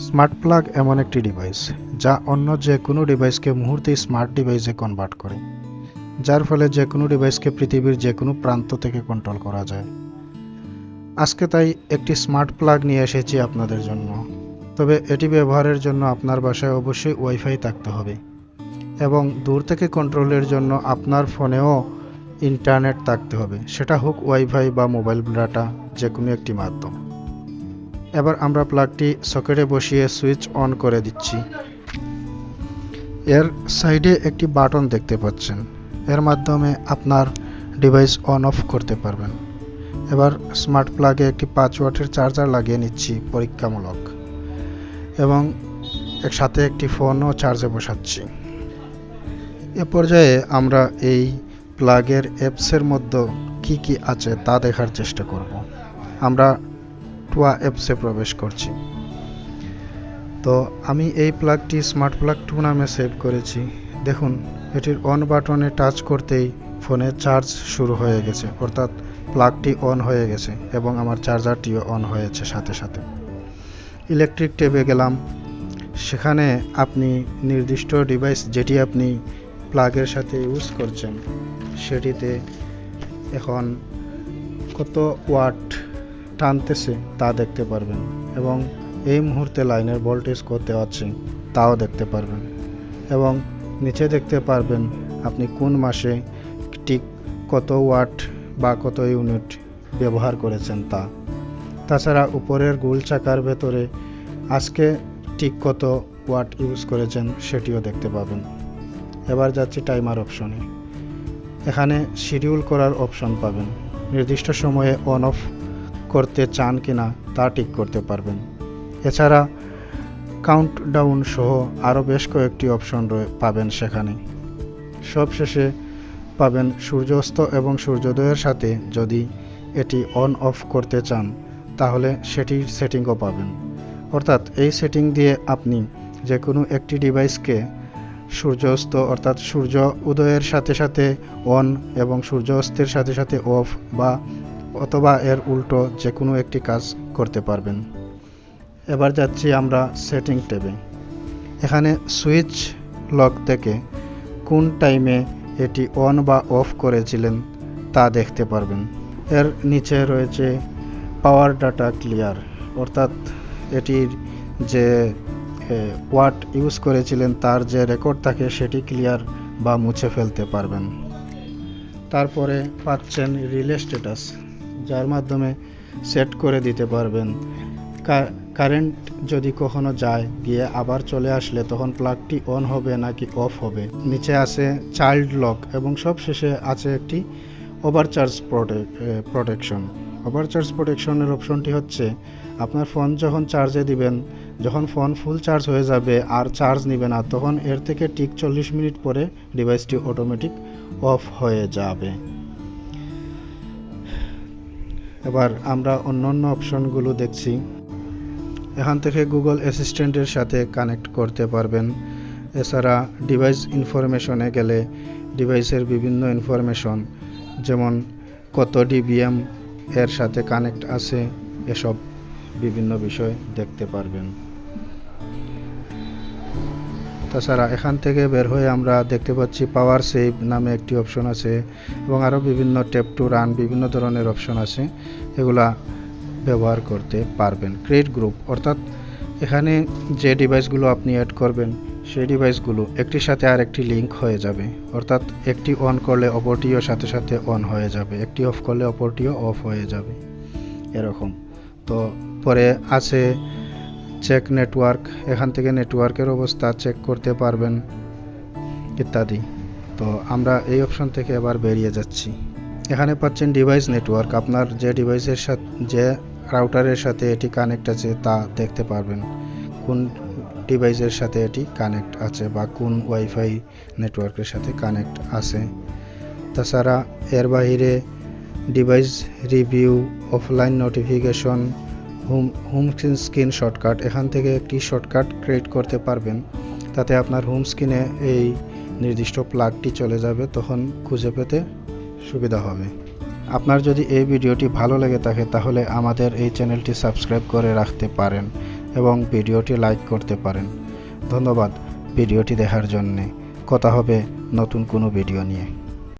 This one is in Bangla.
স্মার্ট প্লাগ এমন একটি ডিভাইস যা অন্য যে কোনো ডিভাইসকে মুহূর্তে স্মার্ট ডিভাইসে কনভার্ট করে, যার ফলে যে কোনো ডিভাইসকে পৃথিবীর যে কোনো প্রান্ত থেকে কন্ট্রোল করা যায়। আজকে তাই একটি স্মার্ট প্লাগ নিয়ে এসেছি আপনাদের জন্য। তবে এটি ব্যবহারের জন্য আপনার বাসায় অবশ্যই ওয়াইফাই থাকতে হবে এবং দূর থেকে কন্ট্রোলের জন্য আপনার ফোনেও ইন্টারনেট থাকতে হবে। সেটা হোক ওয়াইফাই বা মোবাইল ডাটা যে কোনো একটি মাধ্যম। এবার আমরা প্লাগটি সকেটে বসিয়ে সুইচ অন করে দিচ্ছি। এর সাইডে একটি বাটন দেখতে পাচ্ছেন। এর মাধ্যমে আপনার ডিভাইস অন অফ করতে পারবেন। এবার স্মার্ট প্লাগে একটি পাঁচ ওয়াটের চার্জার লাগিয়ে নিচ্ছি পরীক্ষামূলক। এবং এর সাথে একটি ফোনও চার্জে বসাচ্ছি। এ পর্যায়ে আমরা এই প্লাগের অ্যাপসের মধ্যে কি কি আছে তা দেখার চেষ্টা করব। আমরা টুয়া অ্যাপসে প্রবেশ করছি। তো আমি এই প্লাগটি স্মার্ট প্লাগ টু নামে সেভ করেছি। দেখুন, এটির অন বাটনে টাচ করতেই ফোনে চার্জ শুরু হয়ে গেছে, অর্থাৎ প্লাগটি অন হয়ে গেছে এবং আমার চার্জারটিও অন হয়েছে সাথে সাথে। ইলেকট্রিক ট্যাবে গেলাম। সেখানে আপনি নির্দিষ্ট ডিভাইস যেটি আপনি প্লাগের সাথে ইউজ করছেন, সেটিতে এখন কত ওয়াট টানতেছে, তা দেখতে পারবেন। এবং এই মুহূর্তে লাইনের ভোল্টেজ কত আছে তাও দেখতে পারবেন। এবং নিচে দেখতে পারবেন আপনি কোন মাসে ঠিক কত ওয়াট বা কত ইউনিট ব্যবহার করেছেন তা। তাছাড়া উপরের গোল চাকার ভেতরে আজকে ঠিক কত ওয়াট ইউজ করেছেন সেটিও দেখতে পাবেন। এবার যাচ্ছি টাইমার অপশনে। এখানে শিডিউল করার অপশন পাবেন। নির্দিষ্ট সময়ে অন অফ করতে চান কিনা তা ঠিক করতে পারবেন। এছাড়া কাউন্ট ডাউন সহ আরও বেশ কয়েকটি অপশন পাবেন সেখানে। সবশেষে পাবেন সূর্যাস্ত এবং সূর্যোদয়ের সাথে যদি এটি অন অফ করতে চান, তাহলে সেটির সেটিংও পাবেন। অর্থাৎ এই সেটিং দিয়ে আপনি যে কোনো একটি ডিভাইসকে সূর্যাস্ত অর্থাৎ সূর্য উদয়ের সাথে সাথে অন এবং সূর্য অস্তের সাথে সাথে অফ বা অথবা এর উল্টো যে কোনো একটি কাজ করতে পারবেন। এবার যাচ্ছি আমরা সেটিং ট্যাবে এখানে সুইচ লক থেকে কোন টাইমে এটি অন বা অফ করেছিলেন তা দেখতে পারবেন। এর নিচে রয়েছে পাওয়ার ডাটা ক্লিয়ার, অর্থাৎ এটির যে ওয়াট ইউজ করেছিলেন তার যে রেকর্ড থাকে সেটি ক্লিয়ার বা মুছে ফেলতে পারবেন। তারপরে পাচ্ছেন রিলে স্ট্যাটাস। যার মাধ্যমে সেট করে দিতে পারবেন। কারেন্ট যদি কখনো যায়, গিয়ে আবার চলে আসলে তখন প্লাগটি অন হবে নাকি অফ হবে। নিচে আছে চাইল্ড লক এবং সব শেষে আছে একটি ওভারচার্জ প্রোটেকশন ওভারচার্জ প্রোটেকশনের অপশনটি হচ্ছে, আপনার ফোন যখন চার্জে দিবেন, যখন ফোন ফুল চার্জ হয়ে যাবে আর চার্জ নেবে না, তখন এর থেকে ঠিক চল্লিশ মিনিট পরে ডিভাইসটি অটোমেটিক অফ হয়ে যাবে। এবার আমরা অন্য অন্য অপশনগুলো দেখছি। এখান থেকে গুগল অ্যাসিস্ট্যান্টের সাথে কানেক্ট করতে পারবেন। এছাড়া ডিভাইস ইনফরমেশনে গেলে ডিভাইসের বিভিন্ন ইনফরমেশন যেমন কত ডিবিএম এর সাথে কানেক্ট আছে, এসব বিভিন্ন বিষয় দেখতে পারবেন। তাছাড়া এখান থেকে বের হয়ে আমরা দেখতে পাচ্ছি পাওয়ার সেভ নামে একটি অপশন আছে এবং আরও বিভিন্ন টেপ টু রান বিভিন্ন ধরনের অপশন আছে, এগুলা ব্যবহার করতে পারবেন। ক্রিয়েট গ্রুপ অর্থাৎ এখানে যে ডিভাইসগুলো আপনি অ্যাড করবেন, সেই ডিভাইসগুলো একটির সাথে আর একটি লিঙ্ক হয়ে যাবে। অর্থাৎ একটি অন করলে অপরটিও সাথে সাথে অন হয়ে যাবে, একটি অফ করলে অপরটিও অফ হয়ে যাবে। এরকম। তো পরে আছে চেক নেটওয়ার্ক এখান থেকে নেটওয়ার্কের অবস্থা চেক করতে পারবেন, ইত্যাদি। তো আমরা এই অপশন থেকে এবার বেরিয়ে যাচ্ছি। এখানে পাচ্ছেন ডিভাইস নেটওয়ার্ক আপনার যে ডিভাইসের সাথে, যে রাউটারের সাথে এটি কানেক্ট আছে তা দেখতে পারবেন। কোন ডিভাইসের সাথে এটি কানেক্ট আছে বা কোন ওয়াইফাই নেটওয়ার্কের সাথে কানেক্ট আছে। তাছাড়া এর বাহিরে device review offline notification home home screen shortcut, এখান থেকে একটি শর্টকাট ক্রিয়েট করতে পারবেন। তাতে আপনার হোম স্ক্রিনে এই নির্দিষ্ট প্লাগটি চলে যাবে, তখন খুঁজে পেতে সুবিধা হবে। আপনার যদি এই ভিডিওটি ভালো লেগে থাকে, তাহলে আমাদের এই চ্যানেলটি সাবস্ক্রাইব করে রাখতে পারেন এবং ভিডিওটি লাইক করতে পারেন। ধন্যবাদ ভিডিওটি দেখার জন্যে। কথা হবে নতুন কোনো ভিডিও নিয়ে।